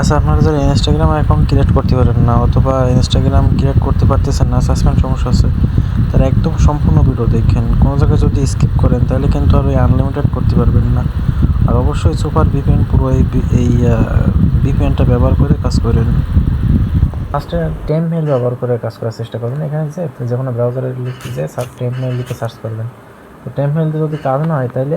আচ্ছা আপনারা যারা ইনস্টাগ্রাম অ্যাকাউন্ট ক্রিয়েট করতে পারেন না অথবা ইনস্টাগ্রাম ক্রিয়েট করতে পারতেছেন না সাসপেন্ড সমস্যা আছে তারা একদম সম্পূর্ণ ভিডিও দেখেন। কোনো জায়গায় যদি স্কিপ করেন, তাহলে কিন্তু আর ওই আনলিমিটেড করতে পারবেন না। আর অবশ্যই সুপার ভিপিএন পুরো এই এই ভিপিএনটা ব্যবহার করে কাজ করেন। ফার্স্টে টেম মেল ব্যবহার করে কাজ করার চেষ্টা করবেন। এখানে যে যে কোনো ব্রাউজারে লিখে যে টেম মেল লিখে সার্চ করবেন। তো টেম মেল যদি কাজ না হয়, তাহলে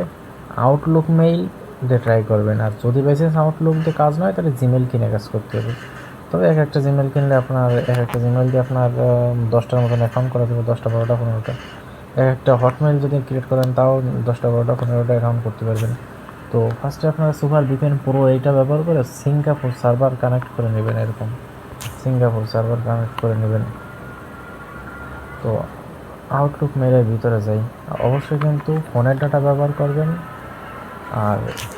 আউটলুক মেইল দিয়ে ট্রাই করবেন। আর যদি বাইসেন্স আউটলুক দিয়ে কাজ নয়, তাহলে জিমেল কিনে কাজ করতে হবে। তবে এক একটা জিমেল কিনলে আপনার, এক একটা জিমেল দিয়ে আপনার দশটার মতন অ্যাকাউন্ট করা যাবে, দশটা, বারোটা, পনেরোটা। এক একটা হটমেল যদি ক্রিয়েট করেন, তাও দশটা, বারোটা, পনেরোটা অ্যাকাউন্ট করতে পারবেন। তো ফার্স্টে আপনারা সুপার ভিপিএন পুরো এইটা ব্যবহার করে সিঙ্গাপুর সার্ভার কানেক্ট করে নেবেন এরকম। সিঙ্গাপুর সার্ভার কানেক্ট করে নেবেন। তো আউটলুক মেলের ভিতরে যাই। অবশ্যই কিন্তু ফোনের ডাটা ব্যবহার করবেন। আর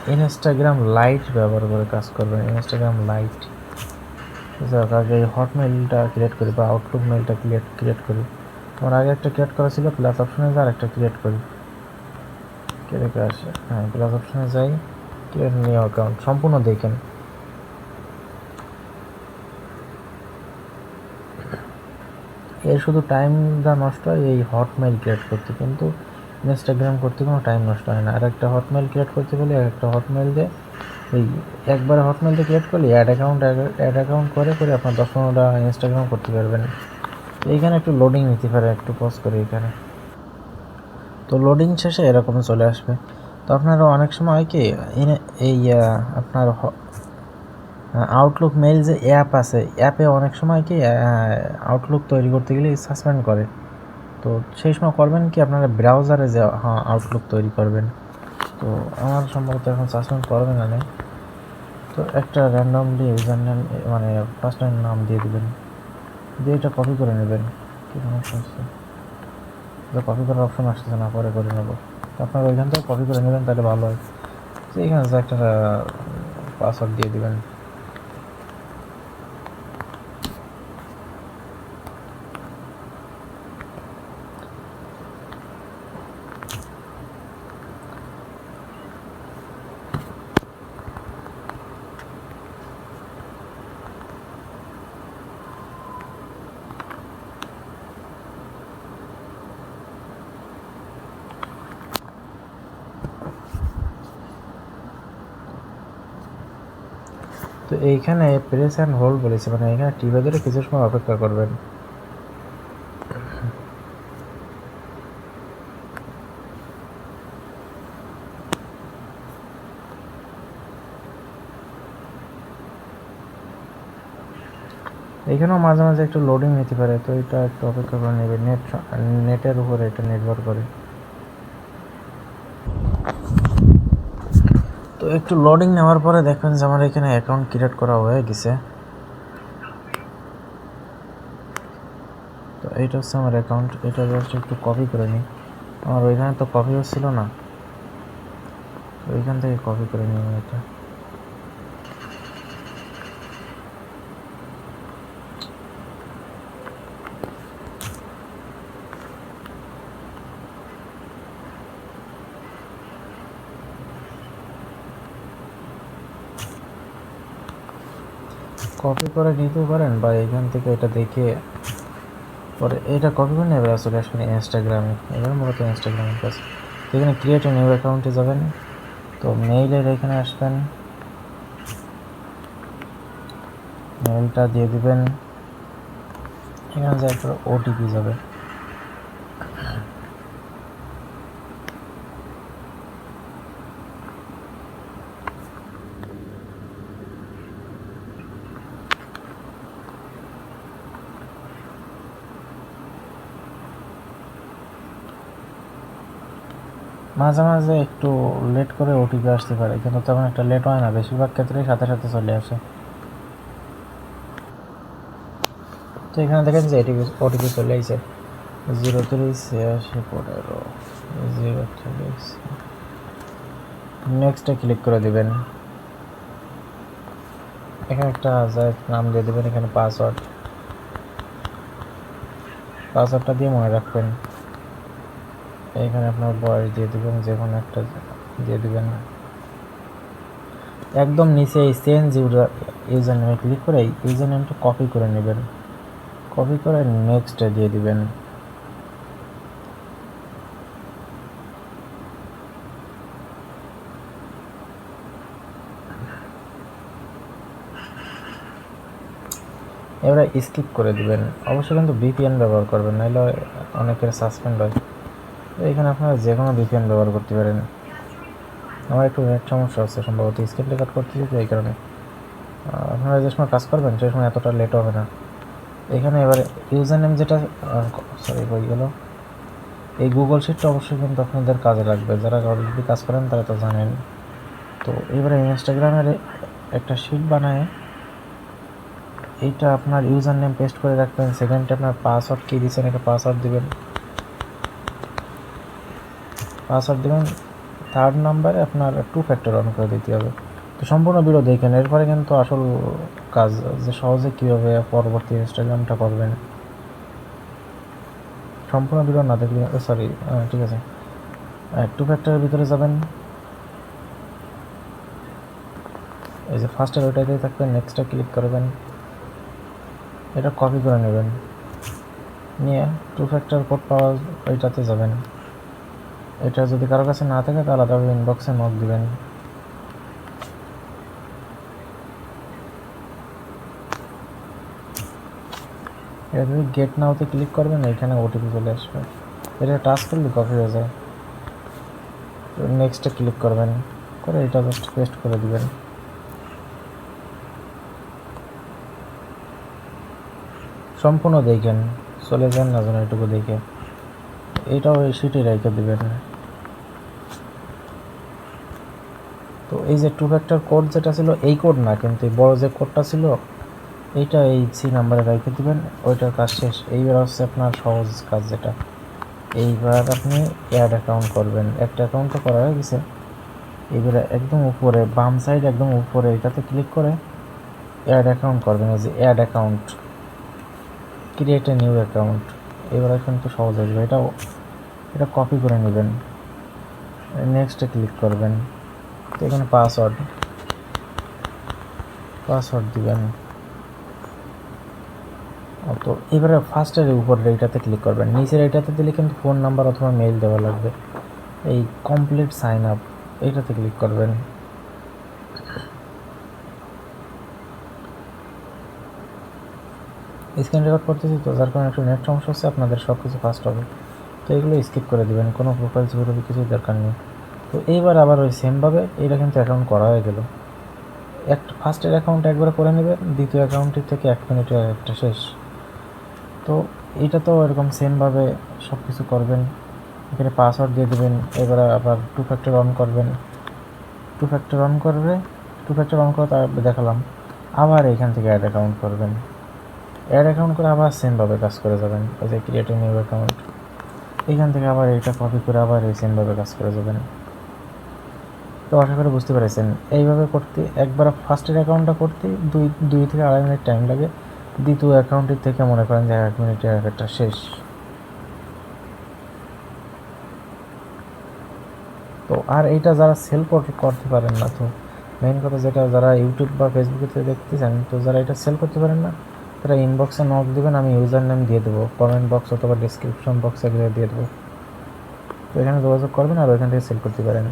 ইনস্টাগ্রাম লাইট ব্যবহার করে কাজ করবেন। ইনস্টাগ্রাম লাইট যাক, আগে হটমেলটা ক্রিয়েট করি বা আউটলুক মেলটা ক্রিয়েট ক্রিয়েট করি। আমার আগে একটা ক্রিয়েট করা ছিল প্লাস অপশনে আর একটা ক্রিয়েট করি। কে রেখে আসে। হ্যাঁ প্লাস অপশনে যাই। ক্রিয়েট নিউ অ্যাকাউন্ট সম্পূর্ণ দেখেন। এর শুধু টাইমটা নষ্ট হয় এই হটমেল ক্রিয়েট করতে। কিন্তু ইনস্টাগ্রাম করতে কোনো টাইম নষ্ট হয় না। আর একটা হটমেল ক্রিয়েট করতে গেলে একটা হটমেল দিয়ে এই একবার হটমেলটা ক্রিয়েট করলে অ্যাড অ্যাকাউন্ট অ্যাড অ্যাকাউন্ট করে করে আপনার দশ পনেরোটা ইনস্টাগ্রাম করতে পারবেন। এইখানে একটু লোডিং নিতে পারে, একটু পজ করে এখানে তো লোডিং শেষে এরকম চলে আসবে। তো আপনারা অনেক সময় কি, এই আপনার আউটলুক মেইল যে অ্যাপ আছে অ্যাপে অনেক সময় কি আউটলুক তৈরি করতে গেলে সাসপেন্ড করে। তো সেই সময় করবেন কি আপনারা ব্রাউজারে যে হ্যাঁ আউটলুক তৈরি করবেন। তো আমার সম্ভবত এখন সাসপেন্ড করবে না নেই তো একটা র্যান্ডমলি ইউজার নেম মানে ফার্স্ট টাইম নাম দিয়ে দেবেন। দিয়ে এটা কপি করে নেবেন। কি সমস্যা হচ্ছে কপি করার অপশন আসতেছে না, পরে করে নেব। তো আপনারা ওইখান থেকে কপি করে নেবেন, তাহলে ভালো হয়। তো এখানে একটা পাসওয়ার্ড দিয়ে দিবেন। তো এইখানে প্রেস অ্যান্ড হোল্ড বলেছে মানে এখানে টিভি ধরে কিছু সময় অপেক্ষা করবেন। এখানেও মাঝে মাঝে একটু লোডিং নিতে পারে, তো এটা একটু অপেক্ষা করে নেবে নেট নেটের উপরে এটা নির্ভর করে। একটু লোডিং নেওয়ার পরে দেখবেন যে আমার এখানে অ্যাকাউন্ট ক্রিয়েট করা হয়ে গেছে। তো এইটা হচ্ছে আমার অ্যাকাউন্ট এটা জাস্ট একটু কপি করে নিই। আমার ওইখানে তো কপি হচ্ছিল না। ওইখান থেকে কপি করে নিই এটা। কপি করে নিতেও পারেন বা এখান থেকে এটা দেখে পরে এটা কপি করে নেবে আসলে আসবেন ইনস্টাগ্রামে এবার মূলত ইনস্টাগ্রামের কাছে এখানে ক্রিয়েট নিউ অ্যাকাউন্টে যাবেন। তো মেইলের এখানে আসবেন। মেইলটা দিয়ে দিবেন। এখানে যাওয়ার পর ওটিপি যাবে। মাঝে মাঝে একটু লেট করে ওটিপি আসতে পারে, কিন্তু তেমন একটা লেট হয় না, বেশিরভাগ ক্ষেত্রেই সাথে সাথে চলে আসে। তো এখানে দেখেন যে এটিপি ওটিপি চলে আসছে জিরো থ্রি ছিয়াশি পনেরো, জিরো থ্রি নেক্সটে ক্লিক করে দিবেন। এখানে একটা নাম দিয়ে দেবেন, এখানে পাসওয়ার্ড পাসওয়ার্ডটা দিয়ে মনে রাখবেন। এখানে আপনার বয়স দিয়ে দেবেন, যে কোনো একটা দিয়ে দেবেন একদম নিচে এই চেঞ্জ ইউজার নেমে ক্লিক করে ইউজার নেমটা কপি করে নেবেন। কপি করে নেক্সটে দিয়ে দিবেন। এবারে স্কিপ করে দিবেন। অবশ্যই কিন্তু ভিপিএন ব্যবহার করবেন, নাহলে অনেকের সাসপেন্ড হয়। এখানে আপনারা যে কোনো ভিপিএন ব্যবহার করতে পারেন। আমার একটু নেট সমস্যা হচ্ছে, সম্ভবত স্ক্রিন রেকর্ড করতেছি তো এই কারণে। আপনারা যে সময় কাজ করবেন, সেই সময় এতটা লেট হবে না। এখানে এবারে ইউজার নেম যেটা সরি বই গেল। এই গুগল শিটটা অবশ্যই কিন্তু আপনাদের কাজে লাগবে। যারা অলরেডি কাজ করেন, তারা তো জানেন। তো এবারে ইনস্টাগ্রামের একটা শিট বানায় এইটা আপনার ইউজার নেম পেস্ট করে রাখবেন। সেকেন্ডে আপনার পাসওয়ার্ড কী দিচ্ছেন এটা পাসওয়ার্ড দিবেন। পাসওয়ার্ড দিবেন থার্ড নাম্বারে আপনার টু ফ্যাক্টর অন করে দিতে হবে। তো সম্পূর্ণ বিরোধ এখানে এরপরে কিন্তু আসল কাজ, যে সহজে কীভাবে পরবর্তী ইনস্টাগ্রামটা করবেন। সম্পূর্ণ বিরোধ না দেখলে সরি ঠিক আছে। টু ফ্যাক্টরের ভিতরে যাবেন। এই যে ফার্স্টের ওইটাতেই থাকবেন নেক্সটটা ক্লিক করবেন এটা কপি করে নেবেন। নিয়ে টু ফ্যাক্টর কোড পাওয়া, ওইটাতে যাবেন। এটা যদি কারও কাছে না থাকে, তাহলে আলাদাভাবে ইনবক্সে নক দিবেন। এটা যদি গেট নাওতে ক্লিক করবেন এখানে ওটিপি চলে আসবে। এটা টাচ করলে কপি হয়ে যায়। নেক্সটে ক্লিক করবেন, করে এটা জাস্ট পেস্ট করে দিবেন। সম্পূর্ণ দেখেন, চলে যান না যেন এটুকু দেখে। এটাও এই সিটে রেখে দিবেন। তো এই যে টু ফ্যাক্টর কোড যেটা ছিল, এই কোড না, কিন্তু এই বড় যে কোডটা ছিল, এইটা এই সি নাম্বারে রেখে দিবেন, ওইটার কাজ শেষ। এইবার হচ্ছে আপনার সহজ কাজ যেটা। এইবার আপনি অ্যাড অ্যাকাউন্ট করবেন। একটা অ্যাকাউন্ট তো করা হয়ে গেছে। এবারে একদম উপরে, বাম সাইড একদম উপরে, এটাতে ক্লিক করে অ্যাড অ্যাকাউন্ট করবেন। এই যে add account create a new account এবারে কিন্তু সহজ হয়ে যাবে। এটাও, এটা কপি করে নেবেন। নেক্সটে ক্লিক করবেন। তো এখানে পাসওয়ার্ড পাসওয়ার্ড দিবেন। তো এবারে ফার্স্টের উপরের এইটাতে ক্লিক করবেন। নিচের এইটাতে দিলে কিন্তু ফোন নাম্বার অথবা মেইল দেওয়া লাগবে। এই কমপ্লিট সাইন আপ এইটাতে ক্লিক করবেন। স্ক্রিন রেকর্ড করতেছি তো, যার কারণে একটু নেট সমস্যা হচ্ছে, আপনাদের সব কিছু ফাস্ট হবে। তো এগুলো স্কিপ করে দিবেন, কোনো প্রোফাইল ছবি কিছুই দরকার নেই। তো এইবার আবার ওই সেমভাবে এইটা কিন্তু অ্যাকাউন্ট করা হয়ে গেল। একটা ফার্স্টের অ্যাকাউন্ট একবার করে নেবেন দ্বিতীয় অ্যাকাউন্টের থেকে এক মিনিটের একটা শেষ। তো এটা তো এরকম সেমভাবে সব কিছু করবেন, এখানে পাসওয়ার্ড দিয়ে দেবেন, এবার আবার টু ফ্যাক্টর অন করবেন। টু ফ্যাক্টর অন করবে টু ফ্যাক্টর অন করে তার দেখালাম, আবার এখান থেকে অ্যাড অ্যাকাউন্ট করবেন। অ্যাড অ্যাকাউন্ট করে আবার সেমভাবে কাজ করে যাবেন ওই যে ক্রিয়েট নিউ অ্যাকাউন্ট এখান থেকে আবার এটা কপি করে আবার এই সেমভাবে কাজ করে যাবেন। তো আশা করি বুঝতে পেরেছেন। এইভাবে করতে, একবার ফার্স্টের অ্যাকাউন্টটা করতে দুই দুই থেকে আড়াই মিনিট টাইম লাগে। দ্বিতীয় অ্যাকাউন্টের থেকে মনে করেন যে এক মিনিটের একটা শেষ। তো আর এইটা যারা সেল করতে পারেন না তো। মেইন কথা যেটা, যারা ইউটিউব বা ফেসবুকে দেখতেছেন, তো যারা এটা সেল করতে পারেন না, তারা ইনবক্সে নক দেবেন, আমি ইউজার নেম দিয়ে দেবো। কমেন্ট বক্স অথবা ডিসক্রিপশন বক্সে দিয়ে দেবো। তো এখানে যোগাযোগ করবেন আর ওইখান থেকে সেল করতে পারেন।